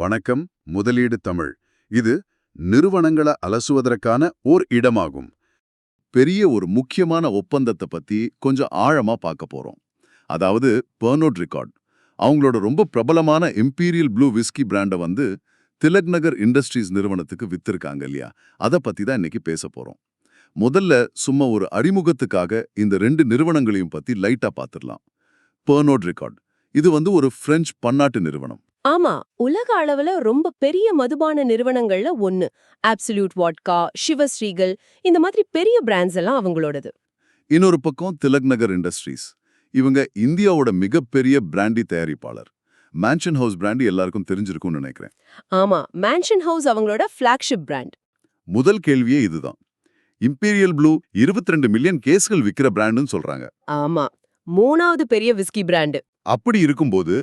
வணக்கம் முதலீடு தமிழ். இது நிறுவனங்களை அலசுவதற்கான ஓர் இடமாகும். பெரிய ஒரு முக்கியமான ஒப்பந்தத்தை பத்தி கொஞ்சம் ஆழமா பார்க்க போறோம். அதாவது பர்னோட் ரெக்கார்ட் அவங்களோட ரொம்ப பிரபலமான இம்பீரியல் ப்ளூ விஸ்கி பிராண்டை வந்து திலக் நகர் இண்டஸ்ட்ரீஸ் நிறுவனத்துக்கு வித்திருக்காங்க இல்லையா? அதை பத்தி தான் இன்னைக்கு பேச போறோம். முதல்ல சும்மா ஒரு அறிமுகத்துக்காக இந்த ரெண்டு நிறுவனங்களையும் பத்தி லைட்டா பார்த்துடலாம். பர்னோட் ரெக்கார்ட் இது வந்து ஒரு பிரெஞ்சு பன்னாட்டு நிறுவனம். ஆமா உலக அளவுல ரொம்ப பெரிய மதுபான நிறுவனங்கள்ல ஒன்னு ஆப்சல்யூட் வாட்கா சிவஸ்ரீகள் இந்த மாதிரி பெரிய பிராண்ட்ஸ் எல்லாம் அவங்களோடது. இன்னொரு பக்கம் திலக் நகர் இண்டஸ்ட்ரீஸ் இவங்க இந்தியாவோட மிகப்பெரிய பிராண்டி தயாரிப்பாளர். மேன்ஷன் ஹவுஸ் பிராண்டி எல்லாருக்கும் தெரிஞ்சிருக்கும்னு நினைக்கிறேன். ஆமா மேன்ஷன் ஹவுஸ் அவங்களோட ஃபிளாக்ஷிப் பிராண்ட் முதல் கேள்வியே இதுதான். இம்பீரியல் ப்ளூ 22 மில்லியன் கேஸ்கள் விக்கிற பிராண்டுன்னு சொல்றாங்க. ஆமா மூணாவது பெரிய விஸ்கி பிராண்ட் அப்படி இருக்கும்போது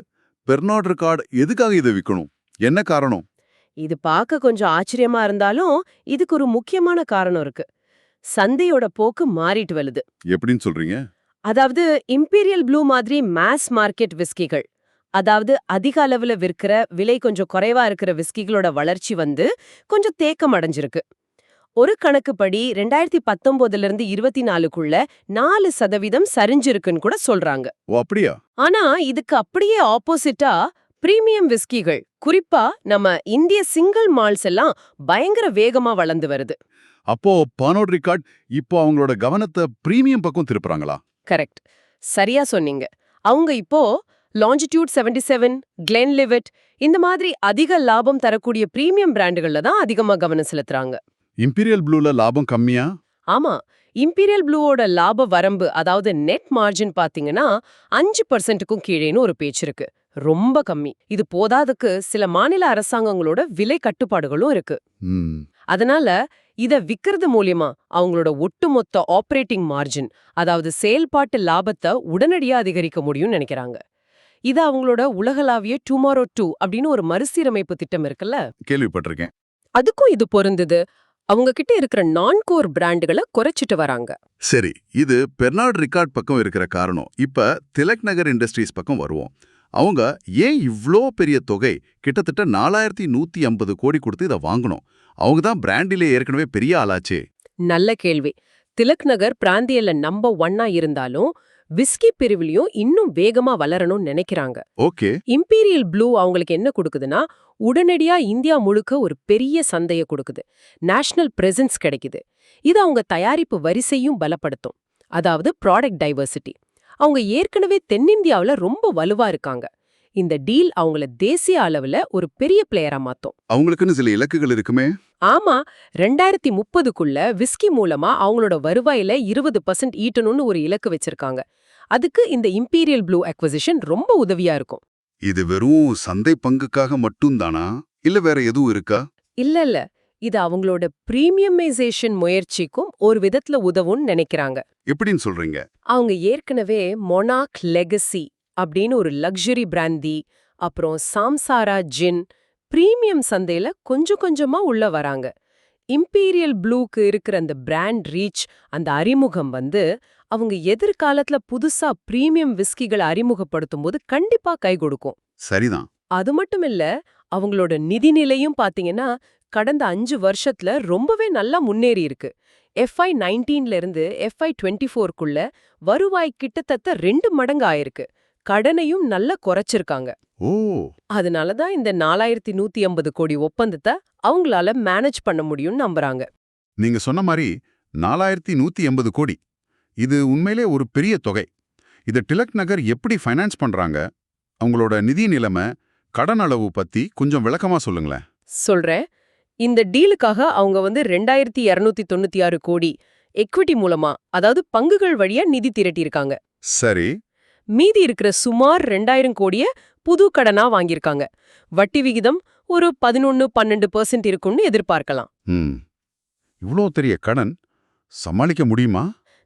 பெர்னாட் ரெக்கார்ட் எதுக்காக இதை விற்கணும் என்ன காரணம்? இது பார்க்க கொஞ்சம் ஆச்சரியமா இருந்தாலும் இதுக்கு ஒரு முக்கியமான காரணம் இருக்கு. சந்தையோட போக்கு மாறிட்டு வருது. எப்படின்னு சொல்றீங்க? அதாவது இம்பீரியல் ப்ளூ மாதிரி மாஸ் மார்க்கெட் விஸ்கிகள். அதாவது அதிக அளவுல விற்கிற விலை கொஞ்சம் குறைவா இருக்கிற விஸ்கிகளோட வளர்ச்சி வந்து கொஞ்சம் தேக்கம் அடைஞ்சிருக்கு. ஒரு கணக்குப்படி ரெண்டாயிரத்தி பத்தொன்பதுல இருந்து இருபத்தி நாலுக்குள்ள நாலு சதவீதம் சரிஞ்சிருக்குன்னு கூட சொல்றாங்க. ஓ அப்படியா? ஆனா இதுக்கு அப்படியே ஆப்போசிட்டா பிரீமியம் விஸ்கிகள் குறிப்பா நம்ம இந்திய சிங்கிள் மால்ஸ் எல்லாம் பயங்கர வேகமா வளர்ந்து வருது. அப்போ பெர்னாட் ரெக்கார்ட் இப்போ அவங்களோட கவனத்தை பிரீமியம் பக்கம் திருப்புறாங்களா? கரெக்ட். சரியா சொன்னீங்க. அவங்க இப்போ லாஞ்சிடியூட் 77 செவன் கிளென் லிவெட் இந்த மாதிரி அதிக லாபம் தரக்கூடிய பிரீமியம் பிராண்டுகள்ல தான் அதிகமா கவனம் செலுத்துறாங்க. இம்பீரியல் ப்ளூல லாபம் கம்மியா? ஆமா. இம்பீரியல் ப்ளூவோட லாப வரம்பு அதாவது நெட் மார்ஜின் பாத்தீங்கன்னா அஞ்சு பர்சன்ட்டுக்கும் கீழேன்னு ஒரு பேச்சு இருக்கு. ரொம்ப கம்மி. இது போதாதுக்கு சில மாநில அரசாங்கங்களோட விலை கட்டுப்பாடுகளும் இருக்கு. அதனால இத விக்கிறது மூலியமா அவங்களோட ஒட்டுமொத்த ஆபரேட்டிங் மார்ஜின் அதாவது செயல்பாட்டு லாபத்தை உடனடியா அதிகரிக்க முடியும்னு நினைக்கிறாங்க. இது அவங்களோட உலகளாவிய டுமாரோ டூ அப்படின்னு ஒரு மறுசீரமைப்பு திட்டம் இருக்குல்ல? கேள்விப்பட்டிருக்கேன். அதுக்கும் இது பொருந்துது. அவங்க கிட்ட இருக்கிற நான் கோர் பிராண்டுகளை குறைச்சிட்டு வராங்க. சரி இது பெர்னாட் ரிக்கார்ட் பக்கம் இருக்கிற காரணம். இப்ப திலக் நகர் இண்டஸ்ட்ரீஸ் பக்கம் வருவோம். அவங்க ஏன் இவ்ளோ பெரிய தொகை கிட்டத்தட்ட நாலாயிரத்தி நூத்தி ஐம்பது கோடி கொடுத்து இதை வாங்கணும்? அவங்க தான் பிராண்டிலே ஏற்கனவே பெரிய ஆளாச்சே. நல்ல கேள்வி. திலக் நகர் பிராந்தியல நம்பர் ஒன்னா இருந்தாலும் விஸ்கி பிரிவிலையும் இன்னும் வேகமா வளரணும்னு நினைக்கிறாங்க. ஓகே. இம்பீரியல் ப்ளூ அவங்களுக்கு என்ன கொடுக்குதுன்னா உடனடியா இந்தியா முழுக்க ஒரு பெரிய சந்தையை கொடுக்குது. நேஷனல் பிரசன்ஸ் கிடைக்குது. இது அவங்க தயாரிப்பு வரிசையும் பலப்படுத்தும். அதாவது ப்ராடக்ட் டைவர்சிட்டி. அவங்க ஏற்கனவே தென்னிந்தியாவுல ரொம்ப வலுவா இருக்காங்க. இந்த டீல் அவங்கள தேசிய அளவுல ஒரு பெரிய பிளேயரா மாத்தும். அவங்களுக்குன்னு சில இலக்குகள் இருக்குமே? ஆமா. ரெண்டாயிரத்தி முப்பதுக்குள்ள விஸ்கி மூலமா அவங்களோட வருவாயில இருபது பர்சன்ட் ஈட்டணும்னு ஒரு இலக்கு வச்சிருக்காங்க. அதுக்கு இந்த இம்பீரியல் ப்ளூ அக்வசிஷன் ரொம்ப உதவியா இருக்கும். இது வெறும் சந்தை பங்குக்காக மட்டும்தானா? இல்ல வேற எதுவும் இருக்கா? இல்ல இல்ல. இது அவங்களோட பிரீமியமைசேஷன் முயற்சிக்கும் ஒரு விதத்துல உதவும்னு நினைக்கிறாங்க. எப்படின்னு சொல்றீங்க? அவங்க ஏற்கனவே மொனாக் லெகசி அப்படின்னு ஒரு லக்ஸுரி பிராந்தி அப்புறம் சாம்சாரா ஜின் பிரீமியம் சந்தையில கொஞ்சம் கொஞ்சமா உள்ள வராங்க. இம்பீரியல் ப்ளூக்கு இருக்கிற அந்த பிராண்ட் ரீச் அந்த அறிமுகம் வந்து அவங்க எதிர்காலத்துல புதுசா பிரீமியம் விஸ்கிகளை அறிமுகப்படுத்தும் போது கண்டிப்பா கை கொடுக்கும். சரிதான். அது மட்டும் இல்ல அவங்களோட நிதிநிலையும் பாத்தீங்கன்னா கடந்த அஞ்சு வருஷத்துல ரொம்பவே நல்லா முன்னேறி இருக்கு. எஃப்ஐ நைன்டீன்ல இருந்து எஃப்ஐ டுவெண்ட்டி ஃபோர்க்குள்ள வருவாய் கிட்டத்தட்ட ரெண்டு மடங்கு ஆயிருக்கு. கடனையும் நல்லா குறைச்சிருக்காங்க. ஓ! அதனால தான் இந்த நாலாயிரத்தி நூத்தி ஐம்பது கோடி ஒப்பந்தத்தை அவங்களால மேனேஜ் பண்ண முடியும்னு நம்புறாங்க. நீங்க சொன்ன மாதிரி நாலாயிரத்தி நூத்தி எண்பது கோடி. இது உண்மையிலே ஒரு பெரிய தொகை. இதை டிலக் நகர் எப்படி ஃபைனான்ஸ் பண்றாங்க? அவங்களோட நிதி நிலைமை கடன் அளவு பத்தி கொஞ்சம் விளக்கமா சொல்லுங்களேன். சொல்றேன். இந்த டீலுக்காக அவங்க வந்து ரெண்டாயிரத்தி இருநூத்தி தொண்ணூத்தி ஆறு கோடி எக்விட்டி மூலமா அதாவது பங்குகள் வழியா நிதி திரட்டியிருக்காங்க. சரி. மீதி இருக்கிற சுமார் ரெண்டாயிரம் கோடிய புது கடனா வாங்கியிருக்காங்க. வட்டி விகிதம் ஒரு பதினொன்னு பன்னெண்டு பெர்சென்ட் இருக்கும்னு எதிர்பார்க்கலாம். இவ்வளோ பெரிய கடன் சமாளிக்க முடியுமா?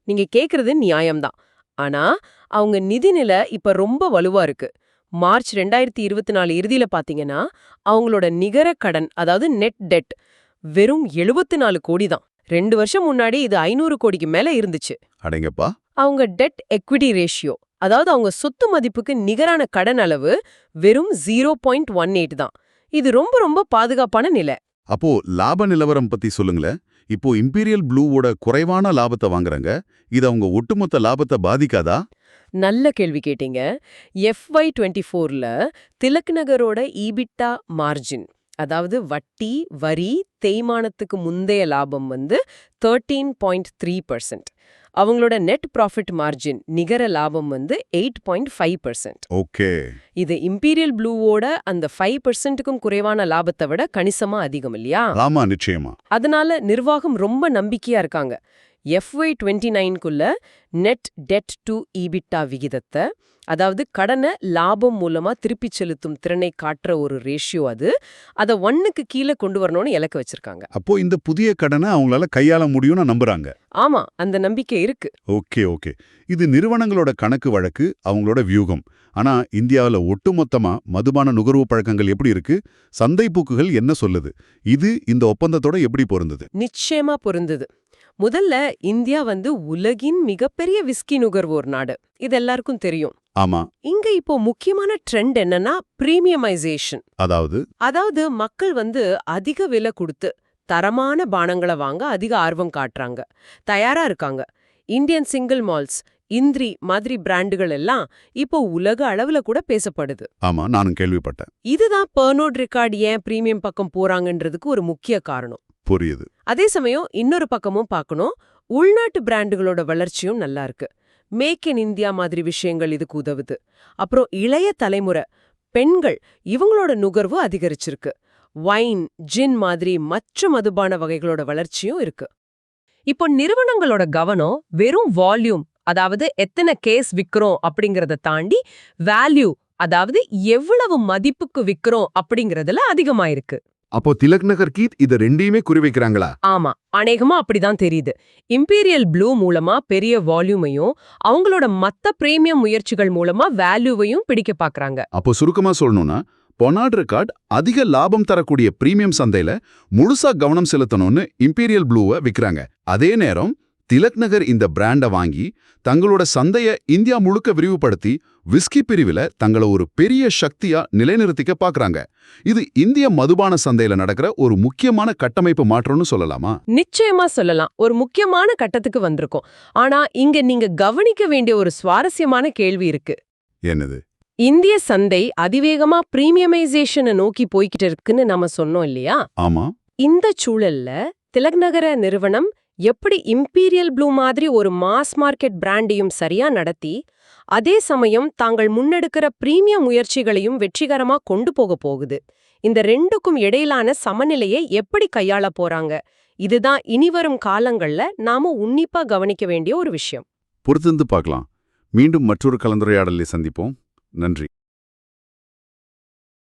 நீங்க கேக்குறது நியாயம்தான். ஆனா அவங்க நிதிநிலை இப்ப ரொம்ப வலுவா இருக்கு. மார்ச் ரெண்டாயிரத்தி இருபத்தி நாலு இறுதியில பாத்தீங்கன்னா அவங்களோட நிகர கடன் அதாவது நெட் டெட் வெறும் எழுபத்தி நாலு கோடி தான் ரெண்டு வருஷம் முன்னாடி இது ஐநூறு கோடிக்கு மேல இருந்துச்சு. அடேங்கப்பா. அவங்க டெட் எக்விட்டி ரேஷியோ அதாவது அவங்க சொத்து மதிப்புக்கு நிகரான கடன் அளவு வெறும் ஜீரோ பாயிண்ட் ஒன் எயிட் தான். இது ரொம்ப ரொம்ப பாதுகாப்பான நிலை. அப்போ லாப நிலவரம் பத்தி சொல்லுங்களேன். இப்போ இம்பீரியல் ப்ளூவோட குறைவான லாபத்தை வாங்குறாங்க. இது அவங்க ஒட்டுமொத்த லாபத்தை பாதிக்காதா? நல்ல கேள்வி கேட்டீங்க. எஃப்ஒய் டுவெண்ட்டி ஃபோர்ல திலக் நகரோட ஈபிட்டா மார்ஜின் அதாவது வட்டி வரி தேய்மானத்துக்கு முந்தைய லாபம் வந்து தேர்ட்டீன் பாயிண்ட் த்ரீ பர்சன்ட் அவங்களோட நெட் ப்ராஃபிட் மார்ஜின் நிகர லாபம் வந்து eight point five percent okay. இது இம்பீரியல் ப்ளூவோட அந்த ஃபைவ் பர்சன்ட்டுக்கும் குறைவான லாபத்தை விட கணிசமா அதிகம் இல்லையா? ஆமா நிச்சயமா. அதனால நிர்வாகம் ரொம்ப நம்பிக்கையா இருக்காங்க. எஃப்ஒய் டுவெண்ட்டி நைன்குள்ள நெட் டெட் டு ஈபிட்டா விகிதத்தை அதாவது கடனை லாபம் மூலமா திருப்பிச் செலுத்தும் திறனை காட்டுற ஒரு ரேஷியோ அது. அதை ஒன்னுக்கு கீழே கொண்டு வரணும்னு இலக்கு வச்சிருக்காங்க. அப்போ இந்த புதிய கடனை அவங்களால கையாள முடியும்னு நம்புறாங்க. ஆமா அந்த நம்பிக்கை இருக்கு. Okay okay. இது நிறுவனங்களோட கணக்கு வழக்கு அவங்களோட வியூகம். ஆனா இந்தியாவுல ஒட்டுமொத்தமா மதுபான நுகர்வு பழக்கங்கள் எப்படி இருக்கு? சந்தை போக்குகள் என்ன சொல்லுது? இது இந்த ஒப்பந்தத்தோட எப்படி பொருந்தது? நிச்சயமா பொருந்தது. முதல்ல இந்தியா வந்து உலகின் மிகப்பெரிய விஸ்கி நுகர்வோர் நாடு. இது எல்லாருக்கும் தெரியும். ஆமா. இங்க இப்போ முக்கியமான ட்ரெண்ட் என்னன்னா பிரீமியமைசேஷன் அதாவது? அதாவது மக்கள் வந்து அதிக விலை கொடுத்து தரமான பானங்களை வாங்க அதிக ஆர்வம் காட்டுறாங்க. தயாரா இருக்காங்க. இந்தியன் சிங்கிள் மால்ஸ் இந்திரி மாதிரி பிராண்டுகள் எல்லாம் இப்போ உலக அளவுல கூட பேசப்படுது. ஆமா நானும் கேள்விப்பட்டேன். இதுதான் பர்னோட் ரெக்கார்ட் ஏன் பிரீமியம் பக்கம் போறாங்கன்றதுக்கு ஒரு முக்கிய காரணம். புரியுது. அதே சமயம் இன்னொரு பக்கமும் பார்க்கணும். உள்நாட்டு பிராண்டுகளோட வளர்ச்சியும் நல்லா இருக்கு. மேக் இன் இந்தியா மாதிரி விஷயங்கள் இதுக்கு உதவுது. அப்புறம் இளைய தலைமுறை பெண்கள் இவங்களோட நுகர்வு அதிகரிச்சிருக்கு. வைன் ஜின் மாதிரி மற்ற மதுபான வகைகளோட வளர்ச்சியும் இருக்கு. இப்போ நிறுவனங்களோட கவனம் வெறும் வால்யூம் அதாவது எத்தனை கேஸ் விக்கிறோம் அப்படிங்கறத தாண்டி வேல்யூ அதாவது எவ்வளவு மதிப்புக்கு விற்கிறோம் அப்படிங்கறதுல அதிகமாயிருக்கு. அப்போ திலக் நகர் கீத் இத ரெண்டையுமே குறிவைக்கிறாங்களா ஆமா அநேகமா அப்படிதான் தெரியுது. இம்பீரியல் ப்ளூ மூலமா பெரிய வால்யூமையும் அவங்களோட மத்த பிரீமியம் முயற்சிகள் மூலமா வேல்யூவையும் பிடிக்க பாக்குறாங்க. அப்போ சுருக்கமா சொல்லணும்னா பொனாட் ரெக்கார்ட் அதிக லாபம் தரக்கூடிய பிரீமியம் சந்தையில முழுசா கவனம் செலுத்தணும்னு இம்பீரியல் ப்ளூவை விக்கிறாங்க. அதே நேரம் திலக் நகர் இந்த பிராண்டை வாங்கி தங்களோட சந்தைய இந்தியா முழுக்க விரிவுபடுத்தி விஸ்கி பிரிவில தங்களை ஒரு பெரிய சக்தியா நிலைநிறுத்திக்க பாக்குறாங்க. இது இந்திய மதுபான சந்தையில நடக்கிற ஒரு முக்கியமான கட்டமைப்பு மாற்றம்னு சொல்லலாமா? நிச்சயமா சொல்லலாம். ஒரு முக்கியமான கட்டத்துக்கு வந்திருக்கோம். ஆனா இங்க நீங்க கவனிக்க வேண்டிய ஒரு சுவாரஸ்யமான கேள்வி இருக்கு. என்னது? இந்திய சந்தை அதிவேகமா பிரீமியமைசேஷனை நோக்கி போய்கிட்டு இருக்குன்னு நாம சொன்னோம் இல்லையா? ஆமா. இந்த சூழல்ல திலக் நகர நிறுவனம் எப்படி இம்பீரியல் ப்ளூ மாதிரி ஒரு மாஸ் மார்க்கெட் பிராண்டையும் சரியா நடத்தி அதே சமயம் தாங்கள் முன்னெடுக்கிற பிரீமியம் முயற்சிகளையும் வெற்றிகரமா கொண்டு போக போகுது. இந்த ரெண்டுக்கும் இடையிலான சமநிலையை எப்படி கையாள போறாங்க? இதுதான் இனிவரும் காலங்கள்ல நாம உன்னிப்பா கவனிக்க வேண்டிய ஒரு விஷயம். பொறுத்திருந்து பார்க்கலாம். மீண்டும் மற்றொரு கலந்துரையாடலை சந்திப்போம். நன்றி.